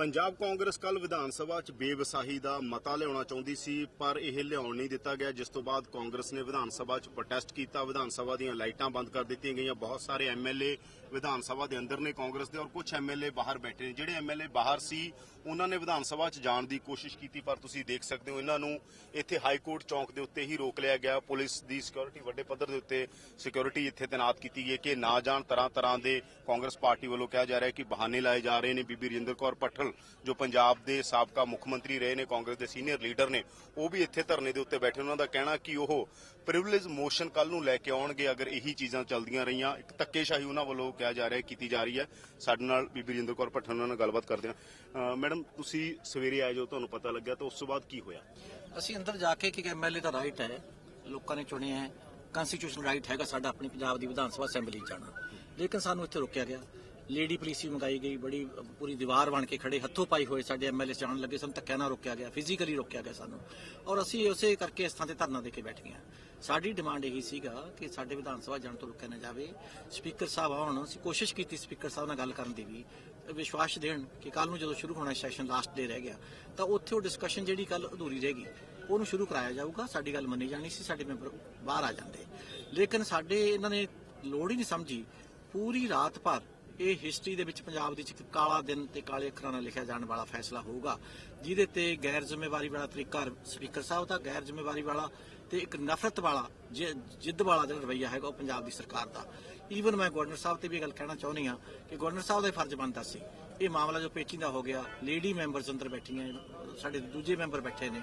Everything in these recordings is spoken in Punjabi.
ਪੰਜਾਬ ਕਾਂਗਰਸ ਕੱਲ ਵਿਧਾਨ ਸਭਾ 'ਚ ਬੇਵਸਾਹੀ ਦਾ ਮਤਾ ਲਿਆਉਣਾ ਚਾਹੁੰਦੀ ਸੀ, ਪਰ ਇਹ ਲਿਆਉਣ ਨਹੀਂ ਦਿੱਤਾ ਗਿਆ, ਜਿਸ ਤੋਂ ਬਾਅਦ ਕਾਂਗਰਸ ਨੇ ਵਿਧਾਨ ਸਭਾ 'ਚ ਪ੍ਰੋਟੈਸਟ ਕੀਤਾ। ਵਿਧਾਨ ਸਭਾ ਦੀਆਂ ਲਾਈਟਾਂ ਬੰਦ ਕਰ ਦਿੱਤੀਆਂ ਗਈਆਂ। ਬਹੁਤ ਸਾਰੇ ਐਮਐਲਏ ਵਿਧਾਨ ਸਭਾ ਦੇ ਅੰਦਰ ਨੇ ਕਾਂਗਰਸ ਦੇ ਔਰ ਕੁਝ ਐਮਐਲਏ ਬਾਹਰ ਬੈਠੇ ਨੇ। ਜਿਹੜੇ ਐਮਐਲਏ ਬਾਹਰ ਸੀ, ਉਹਨਾਂ ਨੇ ਵਿਧਾਨ ਸਭਾ 'ਚ ਜਾਣ ਦੀ ਕੋਸ਼ਿਸ਼ ਕੀਤੀ, ਪਰ ਤੁਸੀਂ ਦੇਖ ਸਕਦੇ ਹੋ ਇਹਨਾਂ ਨੂੰ ਇੱਥੇ ਹਾਈ ਕੋਰਟ ਚੌਂਕ ਦੇ ਉੱਤੇ ਹੀ ਰੋਕ ਲਿਆ ਗਿਆ। ਪੁਲਿਸ ਦੀ ਸਿਕਿਉਰਿਟੀ ਵੱਡੇ ਪੱਧਰ ਦੇ ਉੱਤੇ ਸਿਕਿਉਰਿਟੀ ਇੱਥੇ ਤਾਇਨਾਤ ਕੀਤੀ ਗਈ ਕਿ ਨਾ ਜਾਣ ਤਰ੍ਹਾਂ ਤਰ੍ਹਾਂ ਦੇ ਕਾਂਗਰਸ ਪਾਰਟੀ ਵੱਲੋਂ ਕਿਹਾ ਜਾ ਰਿਹਾ ਹੈ ਕਿ ਬਹਾਨੇ ਲਾਏ ਜਾ ਰਹੇ ਨੇ। ਬੀਬੀ ਰਜਿੰਦਰ ਕੌਰ ਪੱਠਲ ਜੋ ਪੰਜਾਬ ਦੇ ਸਾਬਕਾ ਮੁੱਖ ਮੰਤਰੀ ਰਹੇ ਨੇ, ਕਾਂਗਰਸ ਦੇ ਸੀਨੀਅਰ ਲੀਡਰ ਨੇ, ਉਹ ਵੀ ਇੱਥੇ ਧਰਨੇ ਦੇ ਉੱਤੇ ਬੈਠੇ ਉਹਨਾਂ ਦਾ ਕਹਿਣਾ ਕਿ ਉਹ ਪ੍ਰਿਵਿਲੇਜ ਮੋਸ਼ਨ ਕੱਲ ਨੂੰ ਲੈ ਕੇ ਆਉਣਗੇ, ਅਗਰ ਇਹੀ ਚੀਜ਼ਾਂ ਚੱਲਦੀਆਂ ਰਹੀਆਂ। ਇੱਕ ਧੱਕੇਸ਼ਾਹੀ ਉਹਨਾਂ ਵੱਲੋਂ ਕਿਹਾ ਜਾ ਰਿਹਾ, ਕੀਤੀ ਜਾ ਰਹੀ ਹੈ। ਸਾਡੇ ਨਾਲ ਬੀਬੀ ਰਜਿੰਦਰ ਕੌਰ ਪੱਠਲ ਉਹਨਾਂ ਨਾਲ ਗੱਲਬਾਤ ਕਰਦੇ ਹਾਂ। ਮੈਡਮ, ਤੁਸੀਂ ਸਵੇਰੇ ਆਏ ਜੋ ਤੁਹਾਨੂੰ ਪਤਾ ਲੱਗਿਆ, ਤਾਂ ਉਸ ਤੋਂ ਬਾਅਦ ਕੀ ਹੋਇਆ? ਅਸੀਂ ਅੰਦਰ ਜਾ ਕੇ ਕਿ ਐਮਐਲਏ ਦਾ ਰਾਈਟ ਹੈ। ਲੋਕਾਂ ਨੇ ਚੁਣਿਆ ਹੈ। ਕਨਸਟੀਟਿਊਸ਼ਨਲ ਰਾਈਟ ਹੈਗਾ ਸਾਡਾ ਆਪਣੀ ਪੰਜਾਬ ਦੀ ਵਿਧਾਨ ਸਭਾ ਅਸੈਂਬਲੀ ਜਾਣਾ ਲੇਕਿਨ ਸਾਨੂੰ ਇੱਥੇ ਰੋਕਿਆ ਗਿਆ। ਲੇਡੀ ਪੁਲਿਸ ਵੀ ਮੰਗਾਈ ਗਈ, ਬੜੀ ਪੂਰੀ ਦੀਵਾਰ ਬਣ ਕੇ ਖੜੇ, ਹੱਥੋਂ ਪਾਈ ਹੋਏ ਸਾਡੇ ਐਮਐਲਏ ਜਾਣ ਲੱਗੇ, ਸਾਨੂੰ ਧੱਕਿਆ ਨਾਲ ਰੋਕਿਆ ਗਿਆ ਫਿਜ਼ੀਕਲੀ ਰੋਕਿਆ ਗਿਆ ਸਾਨੂੰ। ਔਰ ਅਸੀਂ ਉਸੇ ਕਰਕੇ ਇਸ ਥਾਂ ਤੇ ਧਰਨਾ ਦੇ ਕੇ ਬੈਠ ਗਏ ਸਾਡੀ ਡਿਮਾਂਡ ਇਹੀ ਸੀਗਾ ਕਿ ਸਾਡੇ ਵਿਧਾਨ ਸਭਾ ਜਾਣ ਤੋਂ ਰੋਕਿਆ ਨਾ ਜਾਵੇ। ਸਪੀਕਰ ਸਾਹਿਬ ਆਉਣ, ਅਸੀਂ ਕੋਸ਼ਿਸ਼ ਕੀਤੀ ਸਪੀਕਰ ਸਾਹਿਬ ਨਾਲ ਗੱਲ ਕਰਨ ਦੀ ਵੀ ਵਿਸ਼ਵਾਸ ਦੇਣ ਕਿ ਕੱਲ ਨੂੰ ਜਦੋਂ ਸ਼ੁਰੂ ਹੋਣਾ ਸੈਸ਼ਨ ਲਾਸਟ ਡੇ ਰਹਿ ਗਿਆ, ਤਾਂ ਉੱਥੇ ਉਹ ਡਿਸਕਸ਼ਨ ਜਿਹੜੀ ਕੱਲ ਅਧੂਰੀ ਰਹਿ ਗਈ, ਉਹਨੂੰ ਸ਼ੁਰੂ ਕਰਾਇਆ ਜਾਊਗਾ, ਸਾਡੀ ਗੱਲ ਮੰਨੀ ਜਾਣੀ ਸੀ, ਸਾਡੇ ਮੈਂਬਰ ਬਾਹਰ ਆ ਜਾਂਦੇ। ਲੇਕਿਨ ਸਾਡੇ, ਇਹਨਾਂ ਨੇ ਲੋੜ ਹੀ ਨਹੀਂ ਸਮਝੀ, ਪੂਰੀ ਰਾਤ ਭਰ ਇਹ ਹਿਸਟਰੀ ਦੇ ਵਿੱਚ ਪੰਜਾਬ ਦੇ ਵਿੱਚ ਇੱਕ ਕਾਲਾ ਦਿਨ ਤੇ ਕਾਲੇ ਅੱਖਰਾਂ ਨਾਲ ਲਿਖਿਆ ਜਾਣ ਵਾਲਾ ਫੈਸਲਾ ਹੋਊਗਾ, ਜਿਹਦੇ ਤੇ ਗੈਰ ਜ਼ਿੰਮੇਵਾਰੀ ਵਾਲਾ ਤਰੀਕਾ ਸਪੀਕਰ ਸਾਹਿਬ ਦਾ, ਗੈਰ ਜ਼ਿੰਮੇਵਾਰੀ ਵਾਲਾ ਤੇ ਇੱਕ ਨਫ਼ਰਤ ਵਾਲਾ, ਜਿ- ਜਿੱਦ ਵਾਲਾ ਜਿਹੜਾ ਰਵੱਈਆ ਹੈਗਾ ਉਹ ਪੰਜਾਬ ਦੀ ਸਰਕਾਰ ਦਾ। ਈਵਨ ਮੈਂ ਗਵਰਨਰ ਸਾਹਿਬ ਤੇ ਵੀ ਇਹ ਗੱਲ ਕਹਿਣਾ ਚਾਹੁੰਦੀ ਹਾਂ ਕਿ ਗਵਰਨਰ ਸਾਹਿਬ ਦਾ ਫਰਜ਼ ਬਣਦਾ ਸੀ। ਇਹ ਮਾਮਲਾ ਜੋ ਪੇਚੀਦਾ ਹੋ ਗਿਆ ਲੇਡੀ ਮੈਂਬਰਸ ਅੰਦਰ ਬੈਠੀਆਂ, ਸਾਡੇ ਦੂਜੇ ਮੈਂਬਰ ਬੈਠੇ ਨੇ,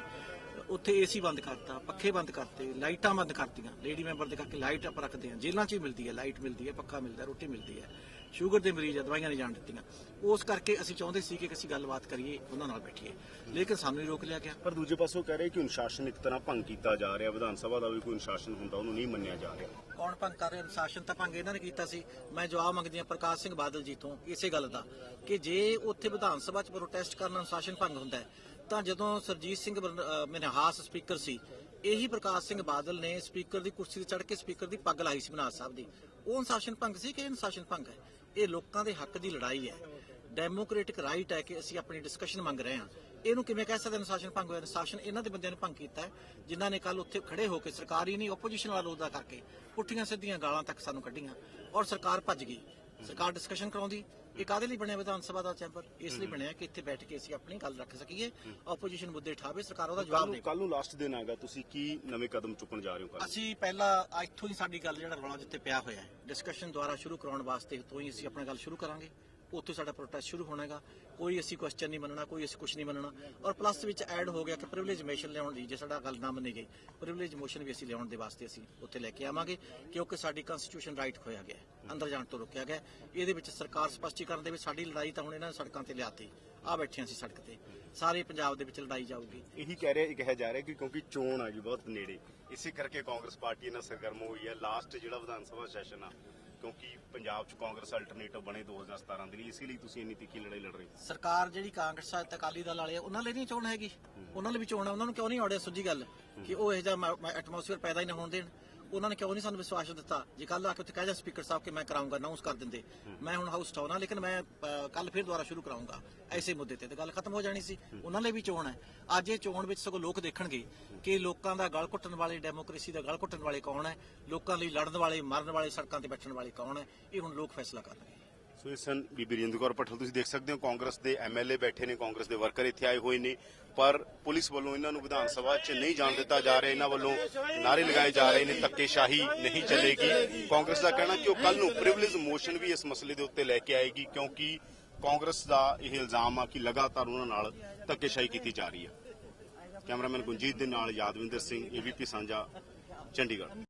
ਉੱਥੇ ਏਸੀ ਬੰਦ ਕਰਤਾ, ਪੱਖੇ ਬੰਦ ਕਰਤੇ, ਲਾਈਟਾਂ ਬੰਦ ਕਰਤੀਆਂ। ਲੇਡੀ ਮੈਂਬਰ ਦੇ ਕਰਕੇ ਲਾਈਟ ਆਪਾਂ ਰੱਖਦੇ ਹਾਂ, ਜੇਲ੍ਹਾਂ 'ਚ ਵੀ ਮਿਲਦੀ ਹੈ, ਲਾਈਟ ਮਿਲਦੀ ਹੈ, ਪੱਖਾ ਮਿਲਦਾ, ਰੋਟੀ ਮਿਲਦੀ ਹੈ। ਸ਼ੂਗਰ ਦੇ ਮਰੀਜ਼ ਆ, ਦਵਾਈਆਂ ਨਹੀਂ ਜਾਣ ਦਿੱਤੀਆਂ। ਉਸ ਕਰਕੇ ਅਸੀਂ ਚਾਹੁੰਦੇ ਸੀ ਕਿ ਅਸੀਂ ਗੱਲਬਾਤ ਕਰੀਏ ਉਹਨਾਂ ਨਾਲ ਬੈਠੀਏ। ਲੇਕਿਨ ਸਾਨੂੰ ਹੀ ਰੋਕ ਲਿਆ ਗਿਆ। ਪਰ ਦੂਜੇ ਪਾਸੋਂ ਕਹਿ ਰਹੇ ਕਿ ਅਨੁਸ਼ਾਸਨ ਇੱਕ ਤਰ੍ਹਾਂ ਭੰਗ ਕੀਤਾ ਜਾ ਰਿਹਾ। ਵਿਧਾਨ ਸਭਾ ਦਾ ਵੀ ਕੋਈ ਅਨੁਸ਼ਾਸਨ ਹੁੰਦਾ ਉਹਨੂੰ ਨਹੀਂ ਮੰਨਿਆ ਜਾ ਰਿਹਾ। ਕੌਣ ਭੰਗ ਕਰ ਰਿਹਾ? ਅਨੁਸ਼ਾਸਨ ਤਾਂ ਭੰਗ ਇਹਨਾਂ ਨੇ ਕੀਤਾ ਸੀ। ਮੈਂ ਜਵਾਬ ਮੰਗਦੀ ਹਾਂ ਪ੍ਰਕਾਸ਼ ਸਿੰਘ ਬਾਦਲ ਜੀ ਤੋਂ ਇਸੇ ਗੱਲ ਦਾ ਕਿ ਜੇ ਉੱਥੇ ਵਿਧਾਨ ਸਭਾ 'ਚ ਪ੍ਰੋਟੈਸਟ ਕਰਨ ਅਨੁਸ਼ਾਸਨ ਭੰਗ ਹੁੰਦਾ ਤਾਂ ਜਦੋਂ ਸਰਜੀਤ ਸਿੰਘ ਮਨਹਾਸ ਸਪੀਕਰ ਸੀ ਇਹੀ ਪ੍ਰਕਾਸ਼ ਸਿੰਘ ਬਾਦਲ ਨੇ ਸਪੀਕਰ ਦੀ ਕੁਰਸੀ ਤੇ ਚੜ੍ਹ ਕੇ ਸਪੀਕਰ ਦੀ ਪੱਗ ਲਾਈ ਸੀ ਬਨਾਸ ਸਾਹਿਬ ਦੀ। ਉਹ ਅਨੁਸ਼ਾਸਨ ਭੰਗ ਸੀ ਕਿ ਇਹ ਅਨੁਸ਼ਾਸਨ ਭੰਗ ਹੈ? ਇਹ ਲੋਕਾਂ ਦੇ ਹੱਕ ਦੀ ਲੜਾਈ ਹੈ। ਡੈਮੋਕ੍ਰੈਟਿਕ ਰਾਈਟ ਹੈ ਕਿ ਅਸੀਂ ਆਪਣੀ ਡਿਸਕਸ਼ਨ ਮੰਗ ਰਹੇ ਹਾਂ। ਇਹਨੂੰ ਕਿਵੇਂ ਕਹਿ ਸਕਦੇ ਅਨੁਸ਼ਾਸਨ? ਭੰਗ ਹੋਇਆ ਅਨੁਸ਼ਾਸਨ ਇਹਨਾਂ ਦੇ ਬੰਦਿਆਂ ਨੇ ਭੰਗ ਕੀਤਾ ਹੈ, ਜਿਨ੍ਹਾਂ ਨੇ ਕੱਲ ਉੱਥੇ ਖੜੇ ਹੋ ਕੇ ਸਰਕਾਰੀ ਨਹੀਂ ਆਪੋਜੀਸ਼ਨ ਵਾਲਾ ਉਹਦਾ ਕਰਕੇ ਪੁੱਠੀਆਂ ਸਿੱਧੀਆਂ ਗਾਲਾਂ ਤੱਕ ਸਾਨੂੰ ਕੱਢੀਆਂ ਔਰ ਸਰਕਾਰ ਭੱਜ ਗਈ। ਸਰਕਾਰ ਡਿਸਕਸ਼ਨ ਕਰਾਉਂਦੀ ਇਹ ਕਾਦੇ ਲਈ ਬਣਿਆ ਵਿਧਾਨ ਸਭਾ ਦਾ ਚੈਂਬਰ? ਇਸ ਲਈ ਬਣਿਆ ਕਿ ਇੱਥੇ ਬੈਠ ਕੇ ਅਸੀਂ ਆਪਣੀ ਗੱਲ ਰੱਖ ਸਕੀਏ। ਆਪੋਜੀਸ਼ਨ ਮੁੱਦੇ ਠਾਵੇ ਸਰਕਾਰ ਉਹਦਾ ਜਵਾਬ ਦੇ ਕੱਲ ਨੂੰ ਲਾਸਟ ਦਿਨ ਆਗਾ ਤੁਸੀਂ ਕੀ ਨਵੇਂ ਕਦਮ ਚੁੱਕਣ ਜਾ ਰਹੇ ਹੋ ਕੱਲ ਅਸੀਂ ਪਹਿਲਾਂ ਇੱਥੋਂ ਹੀ ਸਾਡੀ ਗੱਲ ਜਿਹੜਾ ਰੌਲਾ ਜਿੱਥੇ ਪਿਆ ਹੋਇਆ ਹੈ ਡਿਸਕਸ਼ਨ ਦੁਆਰਾ ਸ਼ੁਰੂ ਕਰਾਉਣ ਵਾਸਤੇ ਤੋਂ ਹੀ ਅਸੀਂ ਆਪਣਾ ਗੱਲ ਸ਼ੁਰੂ ਕਰਾਂਗੇ। ਉੱਥੇ ਸਾਡਾ ਪ੍ਰੋਟੈਸਟ ਸ਼ੁਰੂ ਹੋਣਾਗਾ ਕੋਈ ਅਸੀਂ ਕੁਐਸਚਨ ਨਹੀਂ ਮੰਨਣਾ, ਕੋਈ ਅਸੀਂ ਕੁਝ ਨਹੀਂ ਮੰਨਣਾ। ਔਰ ਪਲੱਸ ਵਿੱਚ ਐਡ ਹੋ ਗਿਆ ਕਿ ਪ੍ਰਿਵਿਲੇਜ ਮੋਸ਼ਨ ਲਿਆਉਣ ਦੀ ਜੇ ਸਾਡਾ ਗੱਲ ਨਾ ਮੰਨੀ ਗਈ ਪ੍ਰਿਵਿਲੇਜ ਮੋਸ਼ਨ ਵੀ ਅਸੀਂ ਲਿਆਉਣ ਦੇ ਵਾਸਤੇ ਅਸੀਂ ਉੱਥੇ ਲੈ ਕੇ ਆਵਾਂਗੇ, ਕਿਉਂਕਿ ਸਾਡੀ ਕਨਸਟੀਟਿਊਸ਼ਨ ਰਾਈਟ ਖੋਇਆ ਗਿਆ ਅੰਦਰ ਜਾਣ ਤੋਂ ਰੋਕਿਆ ਗਿਆ ਇਹਦੇ ਵਿੱਚ ਸਰਕਾਰ ਸਪਸ਼ਟੀਕਰਨ ਦੇ ਵਿੱਚ ਸਾਡੀ ਲੜਾਈ ਤਾਂ ਹੁਣ ਇਹਨਾਂ ਸੜਕਾਂ ਤੇ ਲਿਆਤੀ। ਆ ਬੈਠੇ ਅਸੀਂ ਸੜਕ ਤੇ। ਸਾਰੇ ਪੰਜਾਬ ਦੇ ਵਿੱਚ ਲੜਾਈ ਜਾਊਗੀ। ਇਹੀ ਕਹਿ ਰਿਹਾ ਕਿਹਾ ਜਾ ਰਿਹਾ ਕਿ ਕਿਉਂਕਿ ਚੋਣ ਆ ਗਈ ਬਹੁਤ ਨੇੜੇ। ਇਸੇ ਕਰਕੇ ਕਾਂਗਰਸ ਪਾਰਟੀ ਇਹਨਾਂ ਸਰਗਰਮ ਹੋਈ ਹੈ। ਲਾਸਟ ਜਿਹੜਾ ਵਿਧਾਨ ਸਭਾ ਸੈਸ਼ਨ ਆ ਕਿਉਂਕਿ ਪੰਜਾਬ 'ਚ ਕਾਂਗਰਸ ਅਲਟਰਨੇਟਿਵ ਬਣੇ 2017 ਦੇ ਲਈ ਇਸੇ ਲਈ ਤੁਸੀਂ ਇੰਨੀ ਤਿੱਖੀ ਲੜਾਈ ਲੜ ਰਹੇ ਹੋ। ਸਰਕਾਰ ਜਿਹੜੀ ਕਾਂਗਰਸ ਤੇ ਅਕਾਲੀ ਦਲ ਵਾਲੇ ਆ, ਉਹਨਾਂ ਲਈ ਨਹੀਂ ਚੋਣ ਹੈਗੀ। ਉਹਨਾਂ ਲਈ ਵੀ ਚੋਣ ਹੈ ਉਹਨਾਂ ਨੂੰ ਕਿਉਂ ਨਹੀਂ ਆੜਿਆ ਸੁੱਜੀ ਗੱਲ ਕਿ ਉਹ ਇਹ ਜਿਹਾ ਐਟਮੋਸਫੇਅਰ ਪੈਦਾ ਹੀ ਨਾ ਹੋਣ ਦੇਣ। ਉਹਨਾਂ ਨੇ ਕਿਉਂ ਨਹੀਂ ਸਾਨੂੰ ਵਿਸ਼ਵਾਸ ਦਿੱਤਾ। ਜੇ ਕੱਲ ਆ ਕੇ ਉੱਥੇ ਕਹਿ ਜਾ ਸਪੀਕਰ ਸਾਹਿਬ ਕਿ ਮੈਂ ਕਰਾਉਂਗਾ ਅਨਾਉਂਸ ਕਰ ਦਿੰਦੇ। ਮੈਂ ਹੁਣ ਹਾਊਸ ਟਾਉਣਾ ਲੇਕਿਨ ਮੈਂ ਕੱਲ ਫਿਰ ਦੁਬਾਰਾ ਸ਼ੁਰੂ ਕਰਾਉਂਗਾ। ਐਸੇ ਮੁੱਦੇ ਤੇ। ਤੇ ਗੱਲ ਖਤਮ ਹੋ ਜਾਣੀ ਸੀ। ਉਹਨਾਂ ਲਈ ਵੀ ਚੋਣ ਹੈ। ਅੱਜ ਇਹ ਚੋਣ ਵਿੱਚ ਸਗੋਂ ਲੋਕ ਦੇਖਣਗੇ ਕਿ ਲੋਕਾਂ ਦਾ ਗਲ ਘੁੱਟਣ ਵਾਲੇ ਡੈਮੋਕ੍ਰੇਸੀ ਦਾ ਗਲ ਘੁੱਟਣ ਵਾਲੇ ਕੌਣ ਹੈ? ਲੋਕਾਂ ਲਈ ਲੜਨ ਵਾਲੇ, ਮਰਨ ਵਾਲੇ ਸੜਕਾਂ ਤੇ ਬੈਠਣ ਵਾਲੇ ਕੌਣ ਹੈ? ਇਹ ਹੁਣ ਲੋਕ ਫੈਸਲਾ ਕਰਨਗੇ ਸੋ ਇਸ ਸਨ ਬੀਬੀ ਰਜਿੰਦਰ ਕੌਰ ਪਟਲ ਤੁਸੀਂ ਦੇਖ ਸਕਦੇ ਹੋ ਕਾਂਗਰਸ ਦੇ ਐਮਐਲਏ ਬੈਠੇ ਨੇ, ਕਾਂਗਰਸ ਦੇ ਵਰਕਰ ਇੱਥੇ ਆਏ ਹੋਏ ਨੇ। ਪਰ ਪੁਲਿਸ ਵੱਲੋਂ ਇਹਨਾਂ ਨੂੰ ਵਿਧਾਨ ਸਭਾ 'ਚ ਨਹੀਂ ਜਾਣ ਦਿੱਤਾ ਜਾ ਰਿਹਾ, ਇਹਨਾਂ ਵੱਲੋਂ ਨਾਰੇ ਲਗਾਏ ਜਾ ਰਹੇ ਨੇ, ਧੱਕੇਸ਼ਾਹੀ ਨਹੀਂ ਚੱਲੇਗੀ। ਕਾਂਗਰਸ ਦਾ ਕਹਿਣਾ ਕਿ ਉਹ ਕੱਲ ਨੂੰ ਪ੍ਰਿਵਿਲੇਜ ਮੋਸ਼ਨ ਵੀ ਇਸ ਮਸਲੇ ਦੇ ਉੱਤੇ ਲੈ ਕੇ ਆਏਗੀ, ਕਿਉਂਕਿ ਕਾਂਗਰਸ ਦਾ ਇਹ ਇਲਜ਼ਾਮ ਆ ਕਿ ਲਗਾਤਾਰ ਉਹਨਾਂ ਨਾਲ ਧੱਕੇਸ਼ਾਹੀ ਕੀਤੀ ਜਾ ਰਹੀ ਹੈ ਕੈਮਰਾਮੈਨ ਗੁੰਜੀਤ ਦੇ ਨਾਲ ਯਾਦਵਿੰਦਰ ਸਿੰਘ ਏਬੀਪੀ ਸਾਂਝਾ, ਚੰਡੀਗੜ੍ਹ।